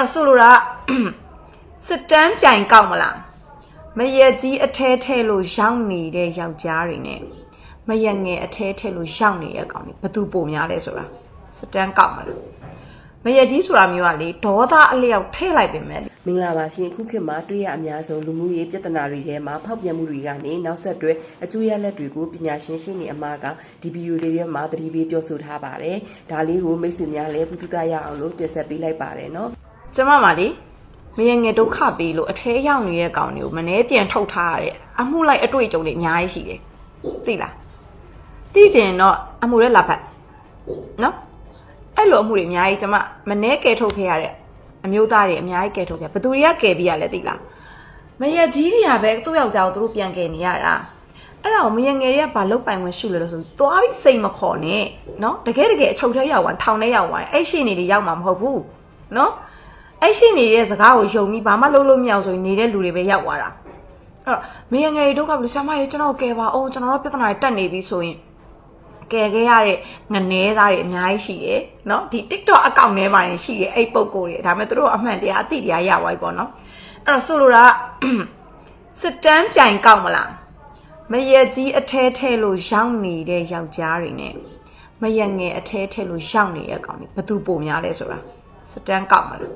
အဲ့တော့ဆိုလိုတာကစစ်တမ်းပြိုင်ကောက်မလားမရက်ကြီးအထဲထဲလို့ရောက်နေတဲ့ယောက်ျားတွေနဲ့မရက်ငယ်အထဲထဲလို့ရောက်နေတဲ့ကောင်တွေဘယ်သူပုံများလဲဆိုတာစစ်တမ်းကောက်မလားမရက်ကြီးဆိုတာမျိုးကလေဒေါသအလျောက်ထဲလိုက်ပြင်မဲ့မင်္ဂလာပါရှင်အခုခေတ်မှာတွေ့ရအများဆုံးလူမှုရေးပြဿနာတွေထဲမှာဖောက်ပြန်မှုတွေကနေနောက်ဆက်တွဲအကျိုးရလဒ်တွေကိုပညာရှင်ရှင်းနေအမှားကဒီဗီဒီယိုလေးထဲမှာသတိပေးပြောဆိုထားပါတယ်ဒါလေးကိုမိတ်ဆွေများလည်းပုသသရအောင်လို့တင်ဆက်ပေးလိုက်ပါတယ်နော် ကျမမလေးမရငယ်ဒုက္ခပေးလို့အထဲရောက်နေတဲ့ကောင်တွေကိုမနှဲပြန်ထုတ်ထားရတဲ့အမှုလိုက်အတွေ့အကြုံတွေအများကြီးရှိတယ်သိလားသိကျင်တော့အမှုရဲ့လာဖတ်နော်အဲ့လိုအမှုတွေအများကြီးကျမမနှဲကယ်ထုတ်ခဲ့ရတဲ့အမျိုးသားတွေအများကြီးကယ်ထုတ်ခဲ့ဘယ်သူတွေကကယ်ပြီးရလဲသိလားမရကြီးတွေကပဲသူ့ယောက်ျားကိုသူတို့ပြန်ကယ်နေရတာအဲ့ဒါကိုမရငယ်တွေကဘာလုတ်ပိုင်ဝင်ရှုလဲလို့ဆိုသွားပြီးစိတ်မခေါ်နဲ့နော်တကယ်တကယ်အချုပ်ထဲရောက်သွားထောင်ထဲရောက်သွားရင်အဲ့ရှိနေတွေရောက်မှာမဟုတ်ဘူးနော် အဲ့ရှိနေတဲ့စကားကိုယုံပြီးဘာမှလုပ်လို့မရအောင်ဆိုရင်နေတဲ့လူတွေပဲရောက်သွားတာအဲ့တော့မင်းငယ်တို့ကဘယ်လိုဆရာမရေကျွန်တော်ကယ်ပါအောင်ကျွန်တော်တို့ပြဿနာတွေတက်နေပြီဆိုရင်ကယ်ခဲ့ရတဲ့ငနေသားတွေအများကြီးရှိတယ်เนาะဒီ TikTok အကောင့်ထဲမှာနေရှိတယ်အဲ့ပုံကိုတွေဒါပေမဲ့သူတို့အမှန်တရားအသိတရားရသွားပြီပေါ့နော်အဲ့တော့ဆိုလိုတာက စစ်တမ်းပြိုင်ကောက်မလားမရက်ကြီးအထဲထဲလို့ရောက်နေတဲ့ယောက်ျားတွေနဲ့မရက်ငယ်အထဲထဲလို့ရောက်နေတဲ့ကောင်တွေဘယ်သူပုံများလဲဆိုတာ စစ်တမ်းကောက်မလား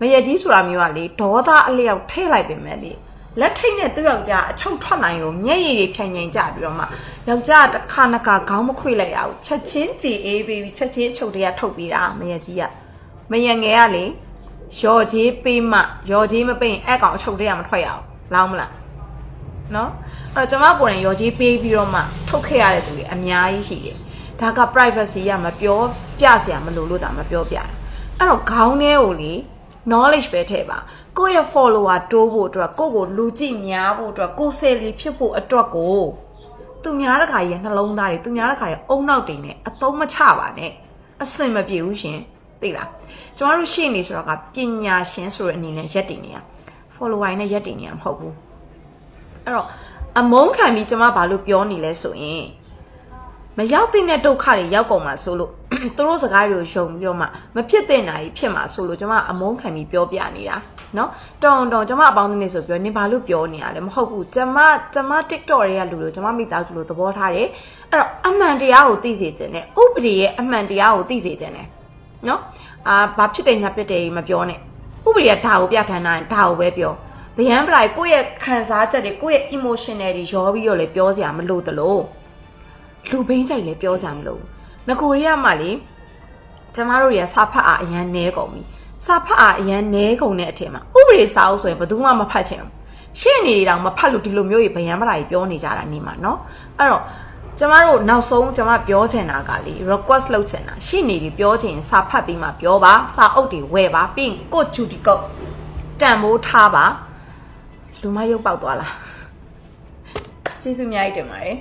မရက်ကြီးဆိုတာမျိုးကလေဒေါသအလျောက်ထဲလိုက်ပင်မဲ့လေလက်ထိတ်နဲ့သူ့ယောက်ျားအချုပ်ထွက်နိုင်လို့မျက်ရည်တွေဖြန်ငိန်ကြပြီးတော့မှယောက်ျားတစ်ခါနှစ်ခါခေါင်းမခွေလိုက်ရဘူးချက်ချင်းကြည်အေးပြီးချက်ချင်းအချုပ်တွေကထုတ်ပြီးတာမရက်ကြီးကမရက်ငယ်ကလေရော်ကြီးပေးမှရော်ကြီးမပေးရင်အဲ့ကောင်အချုပ်တွေကမထွက်ရအောင်လောင်းမလားနော်အဲ့တော့ကျွန်မကိုယ်တိုင်ရော်ကြီးပေးပြီးတော့မှထုတ်ခဲ့ရတဲ့သူတွေအများကြီးရှိတယ်ဒါက privacy ရမပြောပြစရာမလိုလို့ဒါမပြောပြတာ အဲ့တော့ခေါင်းထဲကိုလေ knowledge ပဲထည့်ပါကိုယ့်ရဲ့ follower တိုးဖို့အတွက်ကိုယ့်ကိုလူကြည့်များဖို့အတွက်ကိုယ်ဆယ်လီဖြစ်ဖို့အတွက်ကိုသူများတခါကြီးရဲ့နှလုံးသားတွေသူများတခါရဲ့အုံနောက်တွေနဲ့အသုံးမချပါနဲ့အစင်မပြေဘူးရှင်သိလားကျမတို့ရှေ့နေဆိုတော့ကပညာရှင်ဆိုတဲ့အနေနဲ့ရက်တည်နေရ follower နဲ့ရက်တည်နေရမဟုတ်ဘူးအဲ့တော့အမုန်းခံပြီးကျမဘာလို့ပြောနေလဲဆိုရင်မရောက်တဲ့ဒုက္ခတွေရောက်ကုန်မှာဆိုလို့ သူတို့စကားတွေကိုယုံပြီးတော့မှမဖြစ်တဲ့နိုင်ဖြစ်မှာဆိုလို့ကျွန်မအမုန်းခံပြီးပြောပြနေတာနော်တောင်းတောင်းကျွန်မအပေါင်းနေဆိုပြောနေဘာလို့ပြောနေရလဲမဟုတ်ဘူးကျွန်မကျွန်မ TikTok တွေကလူလို့ကျွန်မမိသားစုလို့သဘောထားတယ်အဲ့တော့အမှန်တရားကိုသိစေချင်တယ်ဥပဒေရဲ့အမှန်တရားကိုသိစေချင်တယ်နော်အာဘာဖြစ်တယ်ညာဖြစ်တယ်မပြောနဲ့ဥပဒေကဒါကိုပြဌာန်းတာဒါကိုပဲပြောဗျံပရိုင်ကိုယ့်ရဲ့ခံစားချက်တွေကိုယ့်ရဲ့ emotional တွေရောပြီးတော့လည်းပြောစရာမလိုတလို့လူဘိန်းကြိုက်လည်းပြောစရာမလိုဘူး ငကိုရီးယားမှာလေကျမတို့တွေကစာဖတ်အားအရန်နဲကုန်ပြီစာဖတ်အားအရန်နဲကုန်တဲ့အထင်မှာဥပဒေစာအုပ်ဆိုရင်ဘယ်သူမှမဖတ်ချင်ဘူးရှေ့နေတွေတောင်မဖတ်လို့ဒီလိုမျိုးကြီးဗယံမလာကြီးပြောနေကြတာနေမှာเนาะအဲ့တော့ကျမတို့နောက်ဆုံးကျမပြောချင်တာကလေ request လုပ်ချင်တာရှေ့နေတွေပြောချင်စာဖတ်ပြီးမှပြောပါစာအုပ်တွေဝယ်ပါပြီးရင်ကိုဂျူဒီကုတ်တန်မိုးထားပါလူမရုပ်ပေါက်သွားလားကျေးဇူးအများကြီးတင်ပါတယ်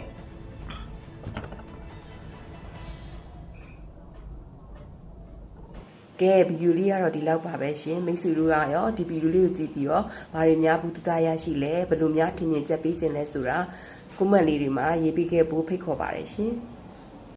ကဲဗီဒီယိုလေးကတော့ဒီလောက်ပါပဲရှင်မိတ်ဆွေတို့ကရောဒီဗီဒီယိုလေးကိုကြည့်ပြီးတော့ဘာတွေများဘူးတသားရရှိလဲဘယ်လိုများထင်မြင်ချက်ပေးခြင်းလဲဆိုတာကွန်မန့်လေးတွေမှာရေးပေးခဲ့ဖို့ဖိတ်ခေါ်ပါတယ်ရှင်